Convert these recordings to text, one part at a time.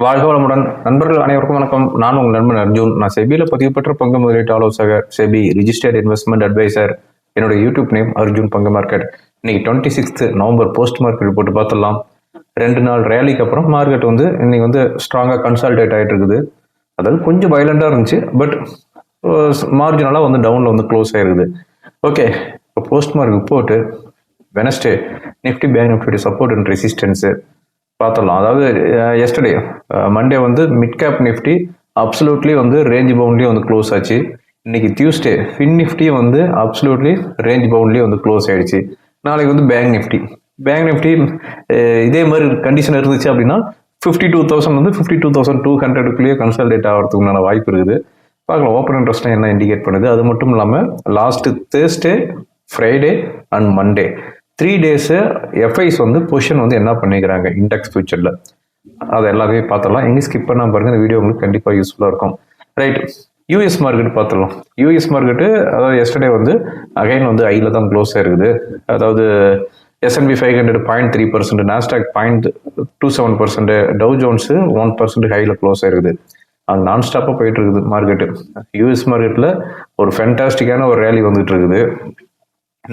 வாழ்க வளமுடன். நண்பர்கள் அனைவருக்கும் வணக்கம். நான் உங்கள் நண்பன் அர்ஜுன். நான் செபியில் பதிவு பெற்ற பங்கு முதலீட்டு ஆலோசகர் செபி ரிஜிஸ்டர்ட் இன்வெஸ்ட்மெண்ட் அட்வைசர் என்னோட யூடியூப் நேம் அர்ஜுன் பங்கு மார்க்கெட். இன்னைக்கு twenty sixth November post market report பார்த்துடலாம். ரெண்டு நாள் ரேலிக்கு அப்புறம் மார்க்கெட் வந்து இன்னைக்கு வந்து ஸ்ட்ராங்காக கன்சால்டேட் ஆகிட்டு இருக்குது. அதாவது கொஞ்சம் வயலண்டாக இருந்துச்சு பட் மார்ஜினலாக வந்து டவுனில் வந்து க்ளோஸ் ஆயிருக்குது. ஓகே இப்போ post mark report Wednesday Nifty bank Nifty support and resistance பார்த்துடலாம். அதாவது எஸ்டர்டே மண்டே வந்து மிட் கேப் நிஃப்டி அப்சல்யூட்லி வந்து ரேஞ்ச் பவுண்ட்லேயும் வந்து க்ளோஸ் ஆச்சு. இன்னைக்கு டியூஸ்டே ஃபின் நிஃப்டி வந்து அப்சல்யூட்லி ரேஞ்ச் பவுண்ட்லேயும் வந்து க்ளோஸ் ஆயிடுச்சு. நாளைக்கு வந்து பேங்க் நிஃப்டி பேங்க் நிஃப்டி இதே மாதிரி கண்டிஷன் இருந்துச்சு அப்படின்னா ஃபிஃப்டி டூ தௌசண்ட் வந்து ஃபிஃப்டி டூ தௌசண்ட் டூ ஹண்ட்ரடுக்குள்ளேயே கன்சல்டேட் ஆகிறதுக்குண்டான வாய்ப்பு இருக்குது. பார்க்கலாம் ஓப்பன் இன்ட்ரெஸ்ட்லாம் என்ன இண்டிகேட் பண்ணுது? அது மட்டும் இல்லாமல் last Thursday Friday and Monday three days FIs வந்து பொசிஷன் வந்து என்ன பண்ணிக்கிறாங்க? இண்டெக்ஸ் ஃபியூச்சரில் அதை எல்லாமே பார்த்துடலாம். எங்கே ஸ்கிப் பண்ணாம பாருங்கள் இந்த வீடியோ உங்களுக்கு கண்டிப்பாக யூஸ்ஃபுல்லாக இருக்கும். ரைட் யூஎஸ் மார்க்கெட் பார்த்துடலாம். யூஎஸ் மார்க்கெட்டு அதாவது எஸ்டர்டே வந்து அகைன் வந்து ஐயில் தான் க்ளோஸ் ஆயிருக்குது. அதாவது S and P five hundred point three percent Nasdaq point two seven percent Dow Jones one percent ஹையில் க்ளோஸ் ஆயிருக்குது. அது நான் ஸ்டாப்பாக போயிட்டு இருக்குது மார்க்கெட்டு யூஎஸ் மார்க்கெட்டில் ஒரு ஃபென்டாஸ்டிக்கான ஒரு ரேலி வந்துட்டு இருக்குது.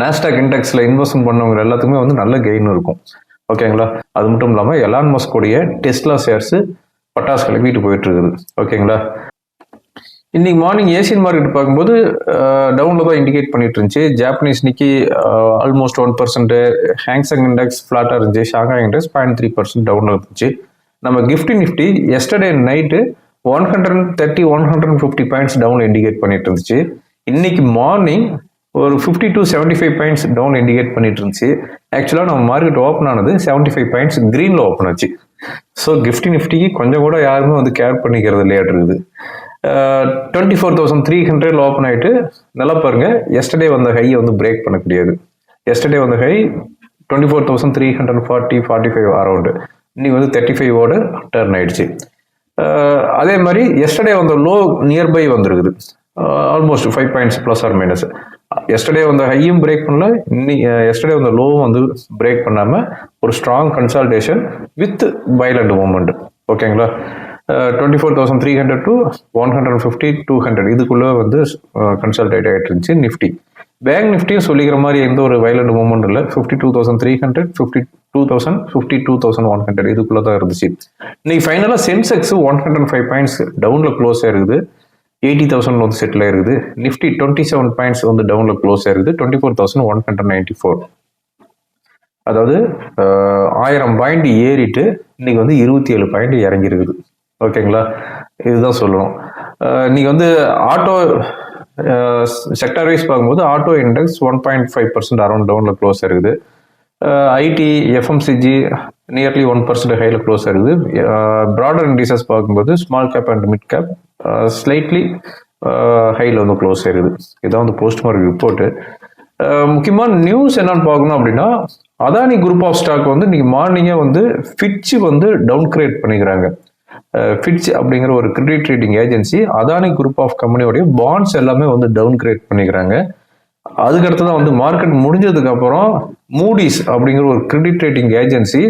நாஸ்டாக் இண்டெக்ஸில் இன்வெஸ்ட்மெண்ட் பண்ணவங்க எல்லாத்துக்குமே வந்து நல்ல கெயின் இருக்கும். ஓகேங்களா அது மட்டும் இல்லாமல் எலான் மஸ்கோடைய டெஸ்லா ஷேர்ஸ் பட்டாசு கிளப்பிட்டு போயிட்டு இருக்குது. ஓகேங்களா இன்னைக்கு மார்னிங் ஏசியன் மார்க்கெட் பார்க்கும்போது டவுனில் தான் இண்டிகேட் பண்ணிட்டு இருந்துச்சு. Japanese Nikkei almost one percent Hang Seng index ஃப்ளாட்டாக இருந்துச்சு. Shanghai index point three percent டவுனில் இருந்துச்சு. நம்ம gift Nifty yesterday night one hundred thirty one hundred fifty points down indicate பண்ணிட்டு இருந்துச்சு. இன்னைக்கு மார்னிங் ஒரு fifty to seventy five points down indicate பண்ணிட்டு இருந்துச்சு. ஆக்சுவலாக நம்ம மார்க்கெட் ஓப்பன் ஆனது செவன்ட்டி ஃபைவ் பாயிண்ட்ஸ் க்ரீனில் ஓப்பன் ஆச்சு. ஸோ கிஃப்டி நிஃப்டிக்கு கொஞ்சம் கூட யாருமே வந்து கேர் பண்ணிக்கிறது இல்லையாட்டு இருக்குது. டுவெண்ட்டி ஃபோர் தௌசண்ட் த்ரீ ஹண்ட்ரட்ல ஓப்பன் ஆகிட்டு நல்லா பாருங்க எஸ்டர்டே வந்த ஹையை வந்து பிரேக் பண்ண முடியாது எஸ்டர்டே வந்த high twenty four thousand three hundred forty forty five around இன்னைக்கு வந்து தேர்ட்டி ஃபைவோட டர்ன் ஆயிடுச்சு. அதே மாதிரி எஸ்டர்டே வந்த லோ நியர்பை வந்திருக்குது. Almost five points plus or minus yesterday வந்த ஹையும் பிரேக் பண்ணல. இன்னி எஸ்டர்டே வந்த லோவும் வந்து பிரேக் பண்ணாமல் ஒரு strong consultation with violent moment ஓகேங்களா twenty four thousand three hundred to one hundred fifty two hundred இதுக்குள்ளே வந்து கன்சல்டேட் ஆகிட்டு இருந்துச்சு நிஃப்டி பேங்க் நிஃப்டியும் சொல்லிக்கிற மாதிரி எந்த ஒரு வைலண்ட் மூமெண்ட் இல்லை. Fifty two thousand three hundred fifty two thousand fifty two thousand one hundred இதுக்குள்ளே தான் இருந்துச்சு இன்னைக்கு ஃபைனலாக sensex one hundred five points டவுனில் க்ளோஸ் ஆயிருக்குது. எயிட்டி தௌசண்ட் வந்து செட்டில் ஆயிருக்குது. நிஃப்டி டுவெண்ட்டி செவன் பாயிண்ட்ஸ் வந்து டவுனில் க்ளோஸ் ஆயிருக்குது. Twenty four thousand one hundred ninety four அதாவது ஆயிரம் பாயிண்ட் ஏறிட்டு இன்னைக்கு வந்து இருபத்தி ஏழு பாயிண்ட் இறங்கியிருக்குது. ஓகேங்களா இதுதான் சொல்லணும். இன்னைக்கு வந்து ஆட்டோ செக்டர் வைஸ் பார்க்கும்போது auto index one point five percent around டவுனில் க்ளோஸ் இருக்குது IT FMCG nearly one percent ஹையில் க்ளோஸ் ஆகுது. Uh, ப்ராடர் இண்டீசஸ் பார்க்கும்போது small cap and mid cap slightly ஹையில் வந்து க்ளோஸ் ஆயிருது. இதான் வந்து போஸ்ட் மார்க் ரிப்போர்ட்டு முக்கியமாக நியூஸ் என்னன்னு பார்க்கணும் அப்படின்னா அதானி குரூப் ஆஃப் ஸ்டாக் வந்து இன்னைக்கு மார்னிங்கே வந்து ஃபிட்ச் வந்து டவுன் கிரேட் பண்ணிக்கிறாங்க uh, ஃபிட்ச் அப்படிங்கிற ஒரு credit rating agency Adani group of கம்பெனியோடைய bonds எல்லாமே வந்து டவுன் கிரேட் பண்ணிக்கிறாங்க. அதுக்கடுத்து தான் வந்து மார்க்கெட் முடிஞ்சதுக்கு அப்புறம் மூடிஸ் அப்படிங்கிற ஒரு credit rating agency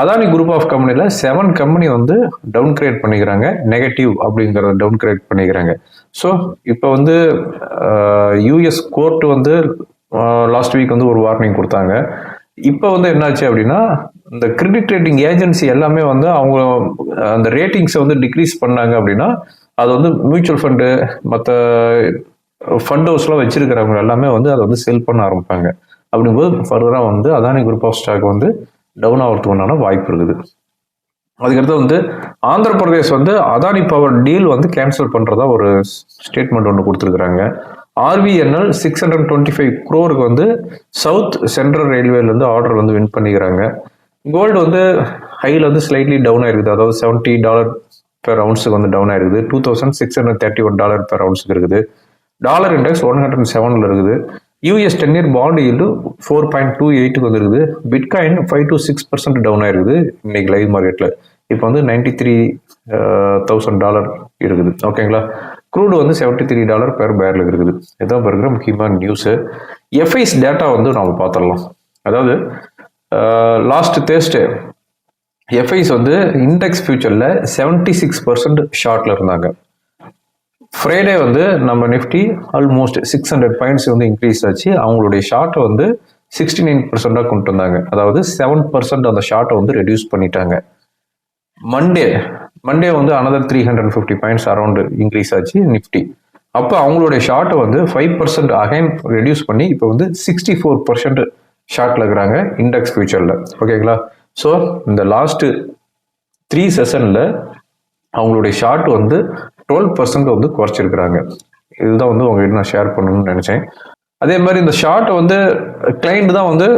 Adani group of கம்பெனியில் செவன் கம்பெனி வந்து டவுன் கிரேட் பண்ணிக்கிறாங்க. நெகட்டிவ் அப்படிங்கிறத டவுன் கிரேட் பண்ணிக்கிறாங்க. ஸோ இப்போ வந்து யூஎஸ் கோர்ட் வந்து லாஸ்ட் வீக் வந்து ஒரு வார்னிங் கொடுத்தாங்க. இப்போ வந்து என்னாச்சு அப்படின்னா இந்த கிரெடிட் ரேட்டிங் ஏஜென்சி எல்லாமே வந்து அவங்க அந்த ரேட்டிங்ஸை வந்து டிக்ரீஸ் பண்ணாங்க அப்படின்னா அது வந்து மியூச்சுவல் ஃபண்டு மற்ற ஃபண்ட் ஹவுஸ்லாம் வச்சிருக்கிறவங்க எல்லாமே வந்து அதை வந்து செல் பண்ண ஆரம்பிப்பாங்க. அப்படிங்கும்போது ஃபர்தராக வந்து அதானி குரூப் ஆஃப் ஸ்டாக் வந்து டவுன் ஆகிறதுக்கு உண்டான வாய்ப்பு இருக்குது. அதுக்கடுத்து வந்து ஆந்திர பிரதேஷ் வந்து அதானி பவர் டீல் வந்து கேன்சல் பண்ணுறதா ஒரு ஸ்டேட்மெண்ட் ஒன்று கொடுத்துருக்குறாங்க. RVNL six hundred twenty five க்ரோருக்கு வந்து சவுத் சென்ட்ரல் ரயில்வேலேருந்து ஆர்டர் வந்து வின் பண்ணிக்கிறாங்க. கோல்டு வந்து ஹையில் வந்து ஸ்லைட்லி டவுன் ஆயிருக்குது. அதாவது செவன்ட்டி டாலர் பெர் அவுன்ஸுக்கு வந்து டவுன் ஆயிருக்குது. Two thousand six hundred thirty one dollar per அவுன்ஸுக்கு இருக்குது. டாலர் இண்டெக்ஸ் ஒன் ஹண்ட்ரட் செவனில் இருக்குது. US ten year bond yield four point two எயிட்டுக்கு வந்துருக்குது. Bitcoin five to six percent down ஆயிருக்குது இன்னைக்கு லைவ் மார்க்கெட்டில் இப்போ வந்து நைன்டி த்ரீ தௌசண்ட் டாலர் இருக்குது ஓகேங்களா க்ரூடு வந்து செவன்ட்டி த்ரீ டாலர் பெர் பேரலுக்கு இருக்குது. இதான் இருக்கிற முக்கியமான நியூஸு எஃப்ஐஸ் டேட்டா வந்து நாம் பார்த்துடலாம். அதாவது லாஸ்ட் தேர்ஸ்டே எஃப்ஐஸ் வந்து இண்டெக்ஸ் ஃபியூச்சரில் செவன்ட்டி சிக்ஸ் பர்சன்ட் ஷார்ட்டில் இருந்தாங்க. ஃப்ரைடே வந்து நம்ம nifty almost six hundred points வந்து இன்க்ரீஸ் ஆச்சு. அவங்களுடைய ஷார்ட்டை வந்து சிக்ஸ்டி நைன் பர்சென்ட்டாக கொண்டு வந்தாங்க. அதாவது செவன் பர்சன்ட் அந்த ஷார்ட்டை வந்து ரெடியூஸ் பண்ணிட்டாங்க. மண்டே மண்டே வந்து another three hundred fifty points around increase ஆச்சு நிஃப்டி அப்போ அவங்களுடைய ஷார்ட்டை வந்து ஃபைவ் பர்சன்ட் அகைன் ரெடியூஸ் பண்ணி இப்போ வந்து சிக்ஸ்டி ஃபோர் பர்சன்ட் ஷார்ட்டில் இருக்கிறாங்க இண்டெக்ஸ் ஃபியூச்சரில் ஓகேங்களா ஸோ இந்த லாஸ்ட்டு த்ரீ செஷனில் அவங்களுடைய ஷார்ட் வந்து டுவெல் பர்சன்ட் வந்து குறைச்சிருக்கிறாங்க. இதுதான் வந்து உங்ககிட்ட நான் ஷேர் பண்ணணும்னு நினச்சேன். அதே மாதிரி இந்த ஷார்ட் வந்து கிளைண்ட் தான் வந்து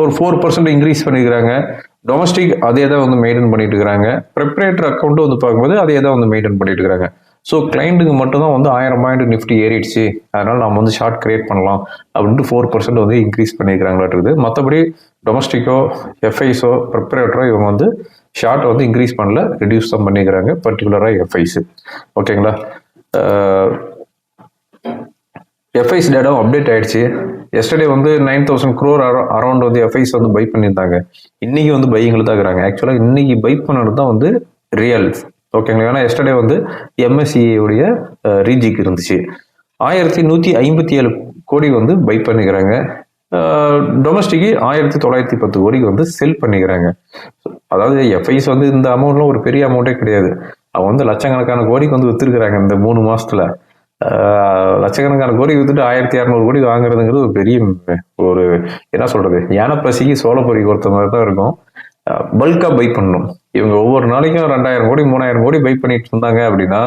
ஒரு ஃபோர் பர்சன்ட் இன்க்ரீஸ் பண்ணியிருக்கிறாங்க டொமஸ்டிக் அதே தான் வந்து மெயின்டைன் பண்ணிட்டு இருக்கிறாங்க. ப்ரிப்பரேட்டர் அக்கௌண்ட் வந்து பார்க்கும்போது அதே தான் வந்து மெயின்டைன் பண்ணிட்டு இருக்கிறாங்க. ஸோ கிளைண்ட்டுக்கு மட்டும் தான் வந்து ஆயிரம் பாயிண்ட் நிஃப்டி ஏறிடுச்சு. அதனால நம்ம வந்து ஷார்ட் கிரியேட் பண்ணலாம் அப்படின்ட்டு ஃபோர் பர்சன்ட் வந்து இன்க்ரீஸ் பண்ணியிருக்கிறாங்களாட்டு மற்றபடி டொமஸ்டிக்கோ எஃப்ஐஸோ ப்ரிப்பரேட்டரோ இவங்க வந்து ஷார்ட்டை வந்து இன்க்ரீஸ் பண்ணல ரிடியூஸ் தான் பண்ணிக்கிறாங்க பர்டிகுலராக எஃப்ஐஸ் ஓகேங்களா எஃப்ஐஸ் டேட்டாவும் அப்டேட் ஆயிடுச்சு. எஸ்டர்டே வந்து நைன் தௌசண்ட் க்ரோர் அரௌண்ட் வந்து எஃப்ஐஸ் வந்து பை பண்ணியிருந்தாங்க. இன்னைக்கு வந்து பையிங்கில் தான் இருக்கிறாங்க. ஆக்சுவலாக இன்னைக்கு பை பண்ணது தான் வந்து ரியல் ஓகேங்களா ஏன்னா எஸ்டர்டே வந்து எம்எஸ்சிஏடைய ரீஜிக் இருந்துச்சு. ஆயிரத்தி நூற்றி ஐம்பத்தி ஏழு கோடி வந்து பை பண்ணிக்கிறாங்க. டொமஸ்டிக்கு ஆயிரத்தி தொள்ளாயிரத்தி பத்து கோடிக்கு வந்து செல் பண்ணிக்கிறாங்க. அதாவது எஃப்ஐஸ் வந்து இந்த அமௌண்ட்லாம் ஒரு பெரிய அமௌண்ட்டே கிடையாது. அவங்க வந்து லட்சக்கணக்கான கோடிக்கு வந்து வித்துருக்குறாங்க இந்த மூணு மாசத்துல. லட்சக்கணக்கான கோடி வித்துட்டு ஆயிரத்தி இரநூறு கோடி வாங்குறதுங்கிறது ஒரு பெரிய ஒரு என்ன சொல்றது யானை பசிக்கு சோளப்பொறி கொடுத்த மாதிரி தான் இருக்கும். பல்காக பை பண்ணணும். இவங்க ஒவ்வொரு நாளைக்கும் ரெண்டாயிரம் கோடி மூணாயிரம் கோடி பை பண்ணிட்டு இருந்தாங்க அப்படின்னா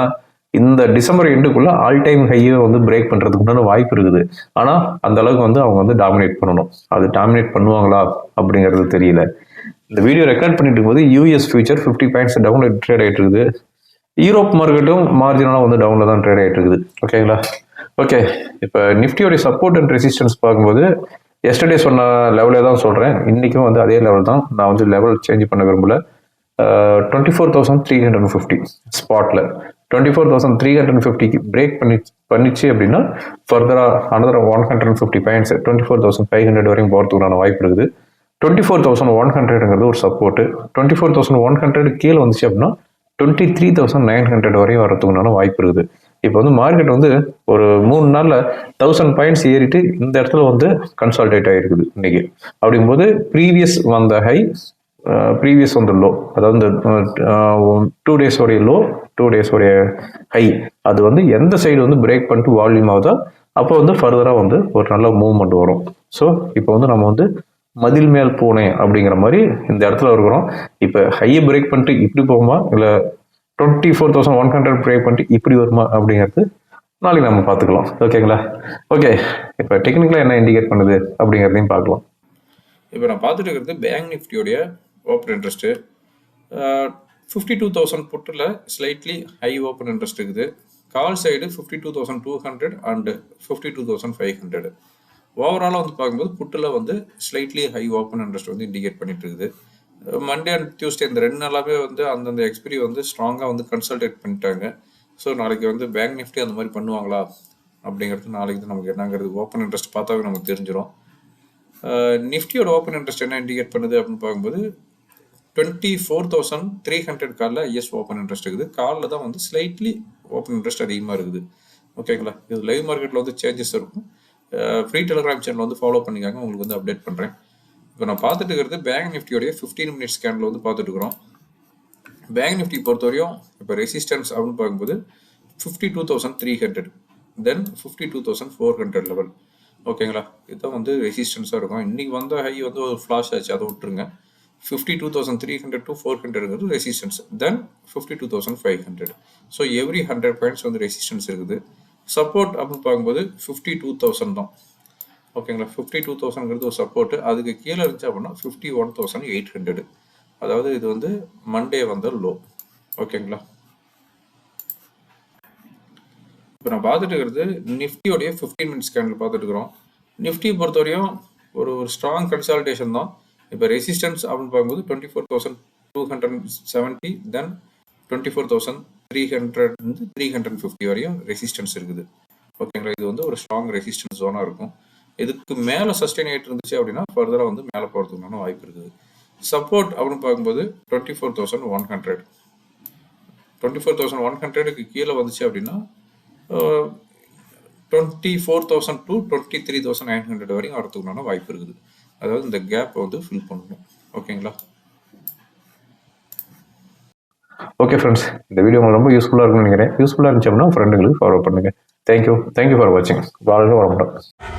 இந்த டிசம்பர் எண்டுக்குள்ள ஆல் டைம் ஹையை வந்து பிரேக் பண்றதுக்கு உண்டான வாய்ப்பு இருக்குது. ஆனா அந்த அளவுக்கு வந்து அவங்க வந்து டாமினேட் பண்ணணும். அது டாமினேட் பண்ணுவாங்களா அப்படிங்கிறது தெரியல. இந்த வீடியோ ரெக்கார்ட் பண்ணிட்டு இருக்கும்போது US future fifty points down trade ஆகிட்டு இருக்குது. யூரோப் மார்க்கெட்டும் மார்ஜினலாக வந்து டவுனில் தான் ட்ரேட் ஆகிட்டு இருக்குது. ஓகேங்களா ஓகே இப்போ நிஃப்டியோடைய சப்போர்ட் அண்ட் ரெசிஸ்டன்ஸ் பார்க்கும்போது எஸ்டர்டே சொன்ன லெவலே தான் சொல்கிறேன் இன்றைக்கும் வந்து அதே லெவல் தான். நான் வந்து லெவல் சேஞ்ச் பண்ண விரும்பல. Twenty four thousand three hundred fifty ஸ்பாட்டில் twenty four thousand three hundred ஃபிஃப்டிக்கு பிரேக் பண்ணி பண்ணிச்சு அப்படின்னா ஃபர்தராக another one hundred fifty points twenty four thousand five hundred வரையும் போகிறதுக்கான வாய்ப்பு இருக்குது. டுவெண்ட்டி ஃபோர் தௌசண்ட் ஒன் ஹண்ட்ரட்ங்கிறது ஒரு support twenty four thousand one hundred கீழே வந்துச்சு அப்படின்னா twenty three thousand nine hundred வரையும் வரதுக்குண்டான வாய்ப்பு இருக்குது. இப்போ வந்து மார்க்கெட் வந்து ஒரு மூணு நாளில் தௌசண்ட் பாயிண்ட்ஸ் ஏறிட்டு இந்த இடத்துல வந்து கன்சால்டேட் ஆகிருக்குது இன்னைக்கு. அப்படிங்கும்போது ப்ரீவியஸ் வந்த ஹை ப்ரீவியஸ் வந்து லோ அதாவது இந்த டூ டேஸோடைய லோ டூ டேஸோடைய ஹை அது வந்து எந்த சைடு வந்து பிரேக் பண்ணிட்டு வால்யூம் ஆகுதோ அப்போ வந்து ஃபர்தராக வந்து ஒரு நல்ல மூவ்மெண்ட் வரும். ஸோ இப்போ வந்து நம்ம வந்து மதில் மேல் பூனை அப்படிங்கிற மாதிரி இந்த இடத்துல இருக்கிறோம். இப்போ ஹையை பிரேக் பண்ணிட்டு இப்படி போகுமா? இல்லை twenty four thousand one hundred break பண்ணிட்டு இப்படி வருமா? அப்படிங்கிறது நாளைக்கு நம்ம பார்த்துக்கலாம். ஓகேங்களா ஓகே இப்போ டெக்னிக்கலாக என்ன இண்டிகேட் பண்ணுது அப்படிங்கிறதையும் பார்க்கலாம். இப்போ நான் பார்த்துட்டு இருக்கிறது bank நிஃப்டியோடைய open interest fifty two thousand புட்டில் slightly high open interest இருக்குது. Call side fifty two thousand two hundred and fifty two thousand five hundred ஓவராலாக வந்து பார்க்கும்போது புட்டில் வந்து ஸ்லைட்லி ஹை ஓப்பன் இன்ட்ரெஸ்ட் வந்து இண்டிகேட் பண்ணிட்டு இருக்குது. மண்டே அண்ட் டியூஸ்டே இந்த ரெண்டு நாளாகவே வந்து அந்தந்த எக்ஸ்பிரி வந்து ஸ்ட்ராங்காக வந்து கன்சல்டேட் பண்ணிட்டாங்க. ஸோ நாளைக்கு வந்து பேங்க் நிஃப்டி அந்த மாதிரி பண்ணுவாங்களா? அப்படிங்கிறது நாளைக்கு தான் நமக்கு என்னங்கிறது ஓப்பன் இன்ட்ரெஸ்ட் பார்த்தாவே நமக்கு தெரிஞ்சிடும் நிஃப்டியோட ஓப்பன் இன்ட்ரெஸ்ட் என்ன இண்டிகேட் பண்ணுது அப்படின்னு பார்க்கும்போது twenty four thousand three hundred காலில் ஐஎஸ் ஓப்பன் இன்ட்ரெஸ்ட் இருக்குது. காலில் தான் வந்து ஸ்லைட்லி ஓப்பன் இன்ட்ரெஸ்ட் அதிகமாக இருக்குது. ஓகேங்களா இது லைவ் மார்க்கெட்டில் வந்து சேஞ்சஸ் இருக்கும். ஃப்ரீ டெலிகிராம் சேனல் வந்து ஃபாலோ பண்ணிக்காங்க. உங்களுக்கு வந்து அப்டேட் பண்ணுறேன் இப்போ நான் பார்த்துட்டு இருக்கிறது பேங்க் நிஃப்டியோடைய ஃபிஃப்டீன் மினிட்ஸ் ஸ்கேனில் வந்து பார்த்துட்டு இருக்கிறோம். பேங்க் நிஃப்டி பொறுத்தவரையும் இப்போ ரெசிஸ்டன்ஸ் அப்படின்னு பார்க்கும்போது fifty two thousand three hundred then fifty two thousand four hundred level ஓகேங்களா இதுதான் வந்து ரெசிஸ்டன்ஸாக இருக்கும். இன்றைக்கி வந்த ஹை வந்து ஒரு ஃப்ளாஷ் ஆச்சு. அதை விட்டுருங்க. Fifty two thousand three hundred to four ஹண்ட்ரட்ங்கிறது resistance then fifty two thousand five hundred so every hundred points வந்து ரெசிஸ்டன்ஸ் இருக்குது. சப்போர்ட் அப்படின்னு பார்க்கும்போது ஃபிஃப்டி டூ தௌசண்ட் தான் ஓகேங்களா ஃபிஃப்டி டூ தௌசண்ட்ங்கிறது ஒரு சப்போர்ட்டு அதுக்கு கீழே இருந்துச்சு அப்படின்னா fifty one thousand eight hundred அதாவது இது வந்து மண்டே வந்த லோ ஓகேங்களா இப்போ நான் பார்த்துட்டு இருக்கிறது நிஃப்டியோடைய ஃபிஃப்டீன் மினிட்ஸ் ஸ்கேனில் பார்த்துட்டு இருக்கிறோம். நிஃப்டி பொறுத்தவரையும் ஒரு ஒரு ஸ்ட்ராங் கன்சால்டேஷன் தான். இப்போ ரெசிஸ்டன்ஸ் அப்படின்னு பார்க்கும்போது twenty four thousand two hundred seventy then twenty four thousand three hundred வந்து த்ரீ ஹண்ட்ரட் ஃபிஃப்டி வரையும் ரெசிஸ்டன்ஸ் இருக்குது. ஓகேங்களா? இது வந்து ஒரு ஸ்ட்ராங் ரெசிஸ்டன்ஸ் ஜோனாக இருக்கும். இதுக்கு மேலே சஸ்டெயின் ஆகிட்டு இருந்துச்சு அப்படின்னா ஃபர்தராக வந்து மேலே போகிறதுக்கான வாய்ப்பு இருக்குது. சப்போர்ட் அப்படின்னு பார்க்கும்போது twenty four thousand one hundred twenty four thousand one ஹண்ட்ரடுக்கு கீழே வந்துச்சு அப்படின்னா twenty four thousand to twenty three thousand nine hundred வரையும் வரதுக்குண்டான வாய்ப்பு இருக்குது. அதாவது இந்த கேப் வந்து ஃபில் பண்ணணும். ஓகேங்களா ஓகே ஃப்ரெண்ட்ஸ் இந்த வீடியோ உங்களுக்கு ரொம்ப யூஸ்ஃபுல்லாக இருக்கும்னு நினைக்கிறேன். யூஸ்ஃபுல்லாக இருந்துச்சு அப்படின்னா ஃப்ரெண்டுங்களுக்கு ஃபாலோ பண்ணுங்கள் thank you thank you for வாட்சிங் வாழ்க்கை வரமாட்டோம்